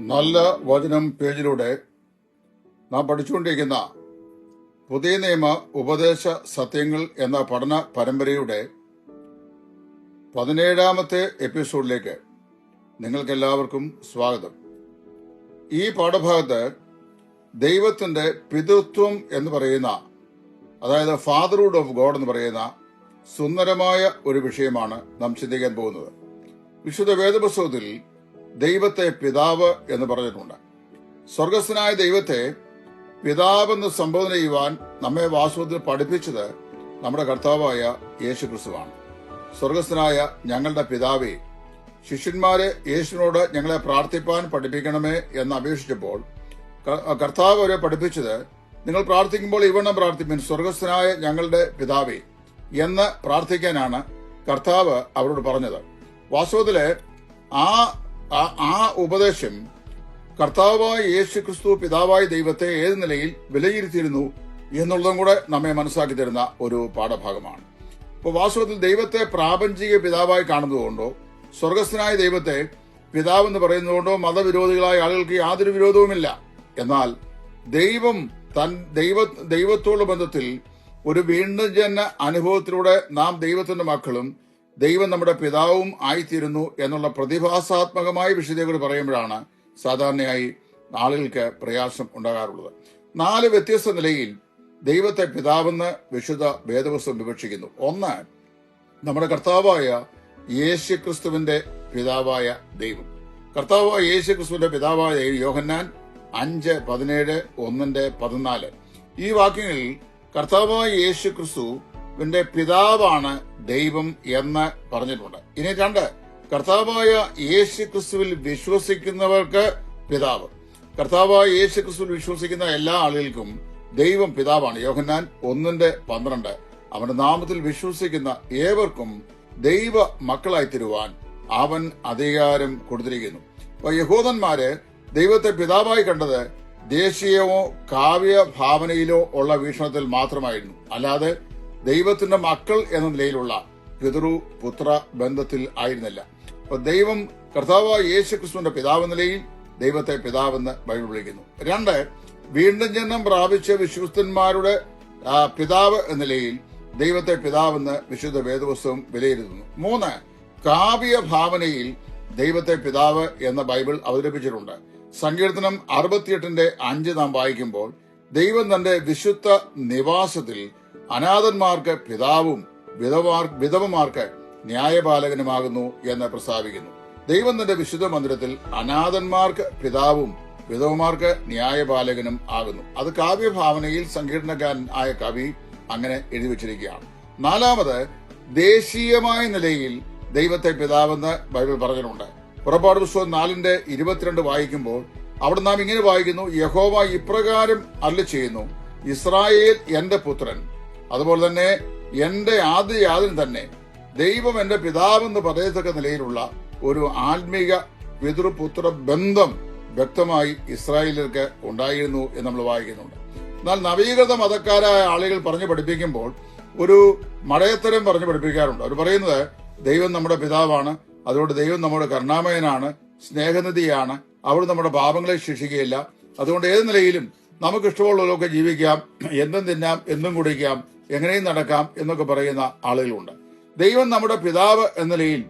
നല്ല വചനം പേജിലൂടെ നാം പഠിച്ചുകൊണ്ടിരിക്കുന്ന പുതിയ നിയമ ഉപദേശ സത്യങ്ങൾ എന്ന പഠന പരമ്പരയുടെ പതിനേഴാമത്തെ എപ്പിസോഡിലേക്ക് നിങ്ങൾക്കെല്ലാവർക്കും സ്വാഗതം. ഈ പാഠഭാഗത്ത് ദൈവത്തിന്റെ പിതൃത്വം എന്ന് പറയുന്ന അതായത് ഫാദർഹുഡ് ഓഫ് ഗോഡ് എന്ന് പറയുന്ന സുന്ദരമായ ഒരു വിഷയമാണ് നാം ചിന്തിക്കാൻ പോകുന്നത്. വിശുദ്ധ വേദപുസ്തകത്തിൽ ദൈവത്തെ പിതാവ് എന്ന് പറഞ്ഞിട്ടുണ്ട്. സ്വർഗസ്വനായ ദൈവത്തെ പിതാവെന്ന് സംബോധന ചെയ്യുവാൻ നമ്മെ വാസ്തവത്തിൽ പഠിപ്പിച്ചത് നമ്മുടെ കർത്താവായ യേശു ക്രിസ്തുവാണ് സ്വർഗസ്ഥനായ ഞങ്ങളുടെ പിതാവേ ശിഷ്യന്മാരെ യേശുവിനോട് ഞങ്ങളെ പ്രാർത്ഥിപ്പാൻ പഠിപ്പിക്കണമേ എന്ന് അപേക്ഷിച്ചപ്പോൾ കർത്താവ് അവരെ പഠിപ്പിച്ചത് നിങ്ങൾ പ്രാർത്ഥിക്കുമ്പോൾ ഇവണ്ണം പ്രാർത്ഥിപ്പിൻ സ്വർഗസ്ഥനായ ഞങ്ങളുടെ പിതാവേ എന്ന് പ്രാർത്ഥിക്കാനാണ് കർത്താവ് അവരോട് പറഞ്ഞത്. വാസ്തവത്തിൽ ആ ആ- ഉപദേശം കർത്താവായ യേശു ക്രിസ്തു പിതാവായ ദൈവത്തെ ഏത് നിലയിൽ വിലയിരുത്തിയിരുന്നു എന്നുള്ളതും കൂടെ നമ്മെ മനസ്സിലാക്കി തരുന്ന ഒരു പാഠഭാഗമാണ്. ഇപ്പോൾ വാസ്തവത്തിൽ ദൈവത്തെ പ്രാപഞ്ചിക പിതാവായി കാണുന്നതുകൊണ്ടോ സ്വർഗസ്ഥനായ ദൈവത്തെ പിതാവെന്ന് പറയുന്നതുകൊണ്ടോ മതവിരോധികളായ ആളുകൾക്ക് യാതൊരു വിരോധവുമില്ല. എന്നാൽ ദൈവം തൻ ദൈവ ദൈവത്തോടുള്ള ബന്ധത്തിൽ ഒരു വീണ്ടും ജന അനുഭവത്തിലൂടെ നാം ദൈവത്തിന്റെ മക്കളും ദൈവം നമ്മുടെ പിതാവും ആയിത്തീരുന്നു എന്നുള്ള പ്രതിഭാസാത്മകമായ വിശദീകരണങ്ങൾ പറയുമ്പോഴാണ് സാധാരണയായി ആളുകൾക്ക് പ്രയാസം ഉണ്ടാകാറുള്ളത്. നാല് വ്യത്യസ്ത നിലയിൽ ദൈവത്തെ പിതാവെന്ന് വിശുദ്ധ വേദവസ്വം വിവക്ഷിക്കുന്നു. ഒന്ന് നമ്മുടെ കർത്താവായ യേശു ക്രിസ്തുവിന്റെ പിതാവായ ദൈവം. കർത്താവായ യേശു ക്രിസ്തുവിന്റെ പിതാവായ യോഹന്നാൻ അഞ്ച് പതിനേഴ് ഒന്നിന്റെ പതിനാല്. ഈ വാക്യങ്ങളിൽ കർത്താവായ യേശു ക്രിസ്തുവിന്റെ പിതാവാണ് ദൈവം എന്ന് പറഞ്ഞിട്ടുണ്ട്. ഇനി രണ്ട് കർത്താവായ യേശു ക്രിസ്തുവിൽ വിശ്വസിക്കുന്നവർക്ക് പിതാവ്. കർത്താവായ യേശു ക്രിസ്തുവിൽ വിശ്വസിക്കുന്ന എല്ലാ ആളുകൾക്കും ദൈവം പിതാവാണ്. യോഹന്നാൻ ഒന്നിന്റെ പന്ത്രണ്ട്. അവന്റെ നാമത്തിൽ വിശ്വസിക്കുന്ന ഏവർക്കും ദൈവ മക്കളായി തരുവാൻ അവൻ അധികാരം കൊടുത്തിരിക്കുന്നു. അപ്പൊ യഹൂദന്മാര് ദൈവത്തെ പിതാവായി കണ്ടത് ദേശീയമോ കാവ്യ ഭാവനയിലോ ഉള്ള വീക്ഷണത്തിൽ മാത്രമായിരുന്നു. അല്ലാതെ ദൈവത്തിന്റെ മക്കൾ എന്ന നിലയിലുള്ള പിതൃ പുത്ര ബന്ധത്തിൽ ആയിരുന്നില്ല. അപ്പൊ ദൈവം കർത്താവ് യേശു ക്രിസ്തുവിന്റെ പിതാവ് നിലയിൽ ദൈവത്തെ പിതാവെന്ന് ബൈബിൾ വിളിക്കുന്നു. രണ്ട് വീണ്ടും ജന്മം പ്രാപിച്ച വിശ്വസ്തന്മാരുടെ പിതാവ് എന്ന നിലയിൽ ദൈവത്തെ പിതാവെന്ന് വിശുദ്ധ വേദപുസ്തകം വിലയിരുത്തുന്നു. മൂന്ന് കാവ്യ ഭാവനയിൽ ദൈവത്തെ പിതാവ് എന്ന ബൈബിൾ അവതരിപ്പിച്ചിട്ടുണ്ട്. സങ്കീർത്തനം അറുപത്തിയെട്ടിന്റെ അഞ്ച് നാം വായിക്കുമ്പോൾ ദൈവം തന്റെ വിശുദ്ധ നിവാസത്തിൽ അനാഥന്മാർക്ക് പിതാവും വിധവാർ വിധവമാർക്ക് ന്യായപാലകനുമാകുന്നു എന്ന് പ്രസ്താവിക്കുന്നു. ദൈവം തന്റെ വിശുദ്ധ മന്ദിരത്തിൽ അനാഥന്മാർക്ക് പിതാവും വിധവമാർക്ക് ന്യായപാലകനും ആകുന്നു. അത് കാവ്യഭാവനയിൽ സങ്കീർണകാരൻ ആയ കവി അങ്ങനെ എഴുതി വച്ചിരിക്കുകയാണ്. നാലാമത് ദേശീയമായ നിലയിൽ ദൈവത്തെ പിതാവെന്ന് ബൈബിൾ പറഞ്ഞിട്ടുണ്ട്. പുറപ്പാട് പുസ്തകം നാലിന്റെ ഇരുപത്തിരണ്ട് വായിക്കുമ്പോൾ അവിടെ നാം ഇങ്ങനെ വായിക്കുന്നു യഹോവ ഇപ്രകാരം അല്ല ചെയ്യുന്നു ഇസ്രായേൽ എന്റെ പുത്രൻ അതുപോലെ തന്നെ എന്റെ ആദ്യ യാതിന് തന്നെ ദൈവം എന്റെ പിതാവെന്ന് പറയത്തക്ക നിലയിലുള്ള ഒരു ആത്മീക പിതൃപുത്ര ബന്ധം വ്യക്തമായി ഇസ്രായേലർക്ക് ഉണ്ടായിരുന്നു എന്ന് നമ്മൾ വായിക്കുന്നുണ്ട്. എന്നാൽ നവീകൃത മതക്കാരായ ആളുകൾ പറഞ്ഞു പഠിപ്പിക്കുമ്പോൾ ഒരു മടയത്തരം പറഞ്ഞു പഠിപ്പിക്കാറുണ്ട്. അവർ പറയുന്നത് ദൈവം നമ്മുടെ പിതാവാണ് അതുകൊണ്ട് ദൈവം നമ്മുടെ കരുണാമയനാണ് സ്നേഹനിധിയാണ് അവൾ നമ്മുടെ പാപങ്ങളെ ശിക്ഷിക്കുകയില്ല. അതുകൊണ്ട് ഏത് നിലയിലും നമുക്ക് ഇഷ്ടമുള്ളവരൊക്കെ ജീവിക്കാം എന്തും തിന്നാം എന്തും കുടിക്കാം എങ്ങനെയും നടക്കാം എന്നൊക്കെ പറയുന്ന ആളുകളുണ്ട്. ദൈവം നമ്മുടെ പിതാവ് എന്ന നിലയിൽ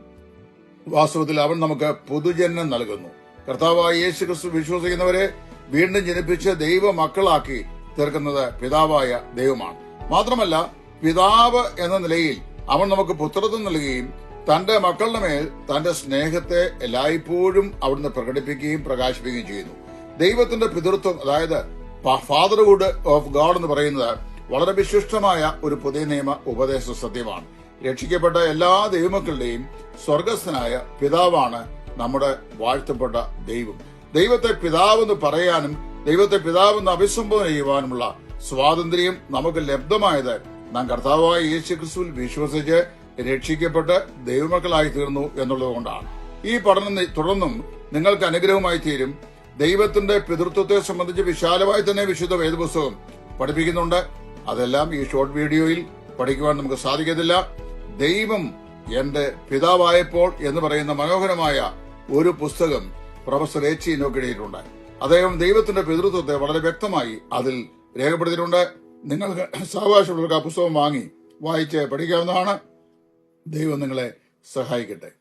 വാസ്തവത്തിൽ അവൻ നമുക്ക് പൊതുജനം നൽകുന്നു. കർത്താവായ യേശു ക്രിസ്തു വിശ്വസിക്കുന്നവരെ വീണ്ടും ജനിപ്പിച്ച് ദൈവ മക്കളാക്കി തീർക്കുന്നത് പിതാവായ ദൈവമാണ്. മാത്രമല്ല പിതാവ് എന്ന നിലയിൽ അവൻ നമുക്ക് പുത്രത്വം നൽകുകയും തന്റെ മക്കളുടെ മേൽ തന്റെ സ്നേഹത്തെ എല്ലായ്പ്പോഴും അവിടുന്ന് പ്രകടിപ്പിക്കുകയും പ്രകാശിപ്പിക്കുകയും ചെയ്യുന്നു. ദൈവത്തിന്റെ പിതൃത്വം അതായത് ഫാദർഹുഡ് ഓഫ് ഗാഡ് എന്ന് പറയുന്നത് വളരെ വിശിഷ്ടമായ ഒരു പുതിയ നിയമ ഉപദേശ സത്യമാണ്. രക്ഷിക്കപ്പെട്ട എല്ലാ ദൈവമക്കളുടെയും സ്വർഗസ്ഥനായ പിതാവാണ് നമ്മുടെ വാഴ്ത്തപ്പെട്ട ദൈവം. ദൈവത്തെ പിതാവെന്ന് പറയാനും ദൈവത്തെ പിതാവെന്ന് അഭിസംബോധന ചെയ്യുവാനുമുള്ള സ്വാതന്ത്ര്യം നമുക്ക് ലബ്ധമായത് നാം കർത്താവായ യേശു ക്രിസ്തുവിൽ വിശ്വസിച്ച് രക്ഷിക്കപ്പെട്ട് ദൈവമക്കളായി തീർന്നു എന്നുള്ളതുകൊണ്ടാണ് ഈ പഠനം തുടർന്നും നിങ്ങൾക്ക് അനുഗ്രഹമായി തീരും. ദൈവത്തിന്റെ പിതൃത്വത്തെ സംബന്ധിച്ച് വിശാലമായി തന്നെ വിശുദ്ധ വേദപുസ്തകം പഠിപ്പിക്കുന്നുണ്ട്. അതെല്ലാം ഈ ഷോർട്ട് വീഡിയോയിൽ പഠിക്കുവാൻ നമുക്ക് സാധിക്കത്തില്ല. ദൈവം എന്റെ പിതാവായപ്പോൾ എന്ന് പറയുന്ന മനോഹരമായ ഒരു പുസ്തകം പ്രൊഫസർ എച്ച് നോക്കിയിട്ടുണ്ട് അദ്ദേഹം ദൈവത്തിന്റെ പിതൃത്വത്തെ വളരെ വ്യക്തമായി അതിൽ രേഖപ്പെടുത്തിയിട്ടുണ്ട്. നിങ്ങൾക്ക് സാവകാശമുള്ളവർക്ക് ആ പുസ്തകം വാങ്ങി വായിച്ച് പഠിക്കാവുന്നതാണ്. ദൈവം നിങ്ങളെ സഹായിക്കട്ടെ.